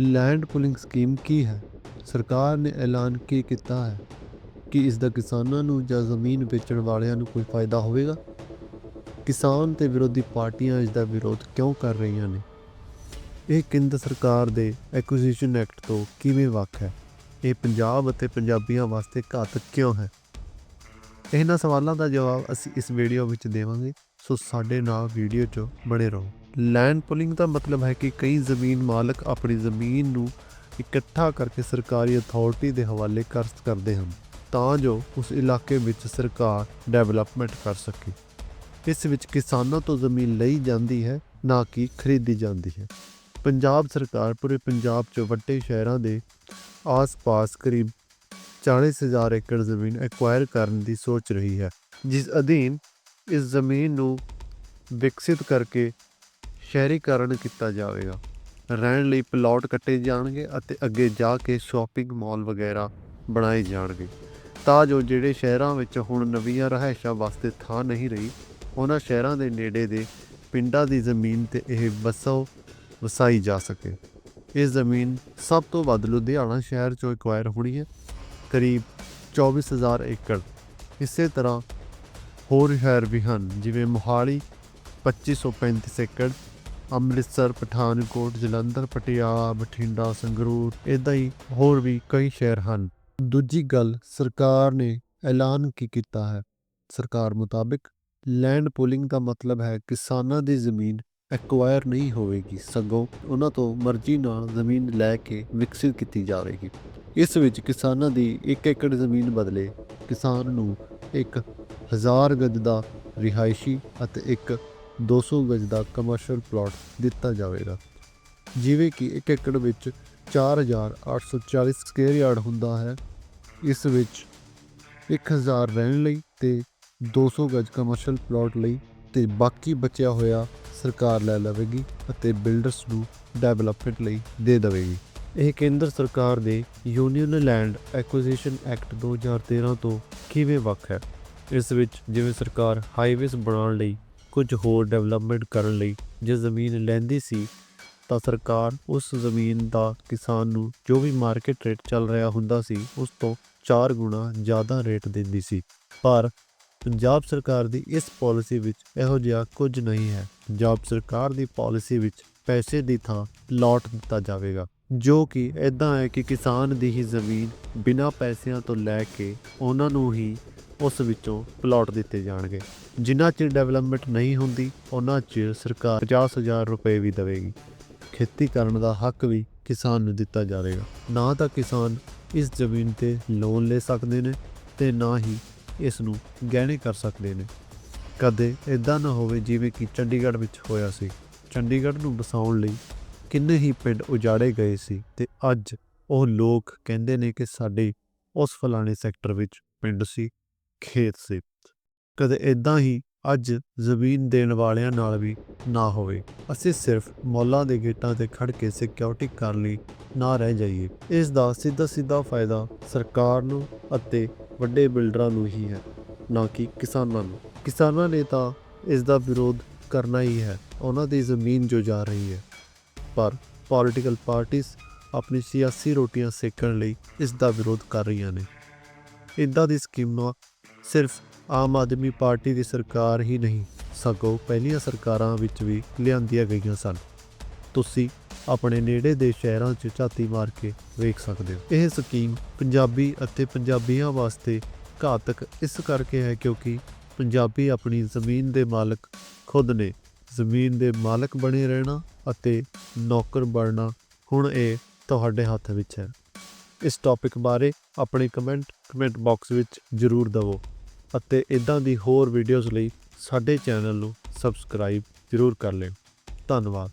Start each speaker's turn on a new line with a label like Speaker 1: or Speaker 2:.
Speaker 1: Land pooling scheme ਕੀ ਹੈ? ਸਰਕਾਰ ਨੇ ਐਲਾਨ ਕੀ ਕੀਤਾ ਹੈ ਕਿ ਇਸ ਦਾ ਕਿਸਾਨਾਂ ਨੂੰ ਜਾਂ ਜ਼ਮੀਨ ਵੇਚਣ ਵਾਲਿਆਂ ਨੂੰ ਕੋਈ ਫਾਇਦਾ ਹੋਵੇਗਾ? ਕਿਸਾਨ ਤੇ ਵਿਰੋਧੀ ਪਾਰਟੀਆਂ ਇਸ ਦਾ ਵਿਰੋਧ ਕਿਉਂ ਕਰ ਰਹੀਆਂ ਨੇ? ਇਹ ਕੇਂਦਰ ਸਰਕਾਰ ਦੇ ਐਕੁਜੀਸ਼ਨ ਐਕਟ ਤੋਂ ਕਿਵੇਂ ਵੱਖ ਹੈ? ਇਹ ਪੰਜਾਬ ਅਤੇ ਪੰਜਾਬੀਆਂ ਵਾਸਤੇ ਘਾਤਕ ਕਿਉਂ ਹੈ? ਇਹਨਾਂ ਸਵਾਲਾਂ ਦਾ ਜਵਾਬ ਅਸੀਂ ਇਸ ਵੀਡੀਓ ਵਿੱਚ ਦੇਵਾਂਗੇ। ਸੋ ਸਾਡੇ ਨਾਲ ਵੀਡੀਓ 'ਚ ਬਣੇ ਰਹੋ। ਲੈਂਡ ਪੁਲਿੰਗ ਦਾ ਮਤਲਬ ਹੈ ਕਿ ਕਈ ਜ਼ਮੀਨ ਮਾਲਕ ਆਪਣੀ ਜ਼ਮੀਨ ਨੂੰ ਇਕੱਠਾ ਕਰਕੇ ਸਰਕਾਰੀ ਅਥਾਰਟੀ ਦੇ ਹਵਾਲੇ ਕਰ ਕਰਦੇ ਹਨ ਤਾਂ ਜੋ ਉਸ ਇਲਾਕੇ ਵਿੱਚ ਸਰਕਾਰ ਡਿਵੈਲਪਮੈਂਟ ਕਰ ਸਕੇ। ਇਸ ਵਿੱਚ ਕਿਸਾਨਾਂ ਤੋਂ ਜ਼ਮੀਨ ਲਈ ਜਾਂਦੀ ਹੈ, ਨਾ ਕਿ ਖਰੀਦੀ ਜਾਂਦੀ ਹੈ। ਪੰਜਾਬ ਸਰਕਾਰ ਪੂਰੇ ਪੰਜਾਬ 'ਚ ਵੱਡੇ ਸ਼ਹਿਰਾਂ ਦੇ ਆਸ-ਪਾਸ ਕਰੀਬ 40000 ਏਕੜ ਜ਼ਮੀਨ ਐਕਵਾਇਰ ਕਰਨ ਦੀ ਸੋਚ ਰਹੀ ਹੈ, ਜਿਸ ਅਧੀਨ ਇਸ ਜ਼ਮੀਨ ਨੂੰ ਵਿਕਸਿਤ ਕਰਕੇ ਸ਼ਹਿਰੀਕਰਨ ਕੀਤਾ ਜਾਵੇਗਾ। ਰਹਿਣ ਲਈ ਪਲਾਟ ਕੱਟੇ ਜਾਣਗੇ ਅਤੇ ਅੱਗੇ ਜਾ ਕੇ ਸ਼ਾਪਿੰਗ ਮਾਲ ਵਗੈਰਾ ਬਣਾਏ ਜਾਣਗੇ। ਤਾਂ ਜੋ ਜਿਹੜੇ ਸ਼ਹਿਰਾਂ ਵਿੱਚ ਹੁਣ ਨਵੀਆਂ ਰਹਾਇਸ਼ਾਂ ਵਾਸਤੇ ਥਾਂ ਨਹੀਂ ਰਹੀ, ਉਹਨਾਂ ਸ਼ਹਿਰਾਂ ਦੇ ਨੇੜੇ ਦੇ ਪਿੰਡਾਂ ਦੀ ਜ਼ਮੀਨ ਤੇ ਇਹ ਵਸੋ, ਵਸਾਈ ਜਾ ਸਕੇ। ਇਹ ਜ਼ਮੀਨ ਸਭ ਤੋਂ ਵੱਧ ਲੁਧਿਆਣਾ ਸ਼ਹਿਰ ਚੋਂ ਐਕਵਾਇਰ ਹੋਣੀ ਹੈ। ਕਰੀਬ 24000 ਏਕੜ। ਇਸੇ ਤਰ੍ਹਾਂ ਹੋਰ ਸ਼ਹਿਰ ਵੀ ਹਨ, ਜਿਵੇਂ ਮੋਹਾਲੀ 2535 ਏਕੜ ਅੰਮ੍ਰਿਤਸਰ, ਪਠਾਨਕੋਟ, ਜਲੰਧਰ, ਪਟਿਆਲਾ, ਬਠਿੰਡਾ, ਸੰਗਰੂਰ ਇਦਾਂ ਹੀ ਹੋਰ ਵੀ ਕਈ ਸ਼ਹਿਰ ਹਨ। ਦੂਜੀ ਗੱਲ, ਸਰਕਾਰ ਨੇ ਐਲਾਨ ਕੀ ਕੀਤਾ ਹੈ? ਸਰਕਾਰ ਮੁਤਾਬਿਕ ਲੈਂਡ ਪੂਲਿੰਗ ਦਾ ਮਤਲਬ ਹੈ ਕਿਸਾਨਾਂ ਦੀ ਜ਼ਮੀਨ ਐਕਵਾਇਰ ਨਹੀਂ ਹੋਵੇਗੀ, ਸਗੋਂ ਉਹਨਾਂ ਤੋਂ ਮਰਜ਼ੀ ਨਾਲ ਜ਼ਮੀਨ ਲੈ ਕੇ ਵਿਕਸਿਤ ਕੀਤੀ ਜਾਵੇਗੀ। ਇਸ ਵਿੱਚ ਕਿਸਾਨਾਂ ਦੀ 1 ਏਕੜ ਜ਼ਮੀਨ ਬਦਲੇ ਕਿਸਾਨ ਨੂੰ ਇੱਕ ਹਜ਼ਾਰ ਗਜ ਦਾ ਰਿਹਾਇਸ਼ੀ ਅਤੇ ਇੱਕ 200 ਗਜ ਦਾ ਕਮਰਸ਼ੀਅਲ ਪਲਾਟ ਦਿੱਤਾ ਜਾਵੇਗਾ। ਜਿਵੇਂ ਕਿ 1 ਏਕੜ ਵਿੱਚ 4840 ਸਕੁਅਰ ਯਾਰਡ ਹੁੰਦਾ ਹੈ। ਇਸ ਵਿੱਚ 1000 ਰਹਿਣ ਲਈ ਤੇ 200 ਗਜ ਕਮਰਸ਼ੀਅਲ ਪਲਾਟ ਲਈ ਤੇ ਬਾਕੀ ਬਚਿਆ ਹੋਇਆ ਸਰਕਾਰ ਲੈ ਲਵੇਗੀ ਅਤੇ ਬਿਲਡਰਸ ਨੂੰ ਡਿਵੈਲਪਮੈਂਟ ਲਈ ਦੇ ਦੇਵੇਗੀ। ਇਹ ਕੇਂਦਰ ਸਰਕਾਰ ਦੇ ਯੂਨੀਅਨ ਲੈਂਡ ਐਕੁਜੀਸ਼ਨ ਐਕਟ 2013 ਤੋਂ ਕਿਵੇਂ ਵੱਖ ਹੈ? ਇਸ ਵਿੱਚ ਜਿਵੇਂ ਸਰਕਾਰ ਹਾਈਵੇਜ਼ ਬਣਾਉਣ ਲਈ ਕੁਝ ਹੋਰ ਡਿਵੈਲਪਮੈਂਟ ਕਰਨ ਲਈ ਜੇ ਜ਼ਮੀਨ ਲੈਂਦੀ ਸੀ, ਤਾਂ ਸਰਕਾਰ ਉਸ ਜ਼ਮੀਨ ਦਾ ਕਿਸਾਨ ਨੂੰ ਜੋ ਵੀ ਮਾਰਕੀਟ ਰੇਟ ਚੱਲ ਰਿਹਾ ਹੁੰਦਾ ਸੀ, ਉਸ ਤੋਂ 4 ਗੁਣਾ ਜ਼ਿਆਦਾ ਰੇਟ ਦਿੰਦੀ ਸੀ। ਪਰ ਪੰਜਾਬ ਸਰਕਾਰ ਦੀ ਇਸ ਪਾਲਿਸੀ ਵਿੱਚ ਇਹੋ ਜਿਹਾ ਕੁਝ ਨਹੀਂ ਹੈ। ਪੰਜਾਬ ਸਰਕਾਰ ਦੀ ਪਾਲਿਸੀ ਵਿੱਚ ਪੈਸੇ ਦੀ ਥਾਂ ਲੋਟ ਦਿੱਤਾ ਜਾਵੇਗਾ, ਜੋ ਕਿ ਇਦਾਂ ਹੈ ਕਿ ਕਿਸਾਨ ਦੀ ਹੀ ਜ਼ਮੀਨ ਬਿਨਾਂ ਪੈਸਿਆਂ ਤੋਂ ਲੈ ਕੇ ਉਹਨਾਂ ਨੂੰ ਹੀ ਉਸ ਵਿੱਚੋਂ ਪਲਾਟ ਦਿੱਤੇ ਜਾਣਗੇ। ਜਿੰਨਾ ਚਿਰ ਡਿਵੈਲਪਮੈਂਟ ਨਹੀਂ ਹੁੰਦੀ ਉਹਨਾਂ ਚਿਰ ਸਰਕਾਰ 50000 ਰੁਪਏ ਵੀ ਦੇਵੇਗੀ। ਖੇਤੀ ਕਰਨ ਦਾ ਹੱਕ ਵੀ ਕਿਸਾਨ ਨੂੰ ਦਿੱਤਾ ਜਾਵੇਗਾ। ਨਾ ਤਾਂ ਕਿਸਾਨ ਇਸ ਜ਼ਮੀਨ ਤੇ ਲੋਨ ਲੈ ਸਕਦੇ ਨੇ ਤੇ ਨਾ ਹੀ ਇਸ ਨੂੰ ਗਹਿਣੇ ਕਰ ਸਕਦੇ ਨੇ। ਕਦੇ ਇਦਾਂ ਨਾ ਹੋਵੇ ਜਿਵੇਂ ਕਿ ਚੰਡੀਗੜ੍ਹ ਵਿੱਚ ਹੋਇਆ ਸੀ। ਚੰਡੀਗੜ੍ਹ ਨੂੰ ਬਸਾਉਣ ਲਈ ਕਿੰਨੇ ਹੀ ਪਿੰਡ ਉਜਾੜੇ ਗਏ ਸੀ ਤੇ ਅੱਜ ਉਹ ਲੋਕ ਕਹਿੰਦੇ ਨੇ ਕਿ ਸਾਡੇ ਉਸ ਫਲਾਣੇ ਸੈਕਟਰ ਵਿੱਚ ਪਿੰਡ ਸੀ। ਖੇਤ ਸੀ। ਕਦੇ ਇਦਾਂ ਹੀ ਅੱਜ ਜ਼ਮੀਨ ਦੇਣ ਵਾਲਿਆਂ ਨਾਲ ਵੀ ਨਾ ਹੋਵੇ। ਅਸੀਂ ਸਿਰਫ ਮੌਲਾਂ ਦੇ ਗੇਟਾਂ ਤੇ ਖੜ ਕੇ ਸਿਕਿਉਰਿਟੀ ਕਰਨ ਲਈ, ਨਾ ਰਹਿ ਜਾਈਏ। ਇਸ ਦਾ ਸਿੱਧਾ ਸਿੱਧਾ ਫਾਇਦਾ ਸਰਕਾਰ ਨੂੰ ਅਤੇ ਵੱਡੇ ਬਿਲਡਰਾਂ ਨੂੰ ਹੀ ਹੈ, ਨਾ ਕਿ ਕਿਸਾਨਾਂ ਨੂੰ। ਕਿਸਾਨਾਂ ਨੇ ਤਾਂ ਇਸ ਦਾ ਵਿਰੋਧ ਕਰਨਾ ਹੀ ਹੈ, ਉਹਨਾਂ ਦੀ ਜ਼ਮੀਨ ਜੋ ਜਾ ਰਹੀ ਹੈ। ਪਰ ਪੋਲੀਟੀਕਲ ਪਾਰਟੀਆਂ ਆਪਣੀ ਸਿਆਸੀ ਰੋਟੀਆਂ ਸੇਕਣ ਲਈ ਇਸ ਦਾ ਵਿਰੋਧ ਕਰ ਰਹੀਆਂ ਨੇ। ਇਦਾਂ ਦੀ ਸਕੀਮਾਂ ਸਿਰਫ ਆਮ ਆਦਮੀ ਪਾਰਟੀ ਦੀ ਸਰਕਾਰ ਹੀ ਨਹੀਂ, ਸਗੋਂ ਪਹਿਲੀਆਂ ਸਰਕਾਰਾਂ ਵਿੱਚ ਵੀ ਲਿਆਂਦੀਆਂ ਗਈਆਂ ਸਨ। ਤੁਸੀਂ ਆਪਣੇ ਨੇੜੇ ਦੇ ਸ਼ਹਿਰਾਂ 'ਚ ਝਾਤੀ ਮਾਰ ਕੇ ਵੇਖ ਸਕਦੇ ਹੋ। ਇਹ ਸਕੀਮ ਪੰਜਾਬੀ ਅਤੇ ਪੰਜਾਬੀਆਂ ਵਾਸਤੇ ਘਾਤਕ ਇਸ ਕਰਕੇ ਹੈ ਕਿਉਂਕਿ ਪੰਜਾਬੀ ਆਪਣੀ ਜ਼ਮੀਨ ਦੇ ਮਾਲਕ ਖੁਦ ਨੇ ਜ਼ਮੀਨ ਦੇ ਮਾਲਕ ਬਣੇ ਰਹਿਣਾ ਅਤੇ ਨੌਕਰ ਬਣਨਾ ਹੁਣ ਇਹ ਤੁਹਾਡੇ ਹੱਥ ਵਿੱਚ ਹੈ। ਇਸ ਟੌਪਿਕ ਬਾਰੇ ਆਪਣੇ ਕਮੈਂਟ ਕਮੈਂਟ ਬਾਕਸ ਵਿੱਚ ਜ਼ਰੂਰ ਦਵੋ। ਅਤੇ ਇਦਾਂ ਦੀ ਹੋਰ ਵੀਡੀਓਜ਼ ਲਈ ਸਾਡੇ ਚੈਨਲ ਨੂੰ ਸਬਸਕ੍ਰਾਈਬ ਜ਼ਰੂਰ ਕਰ ਲਿਓ। ਧੰਨਵਾਦ।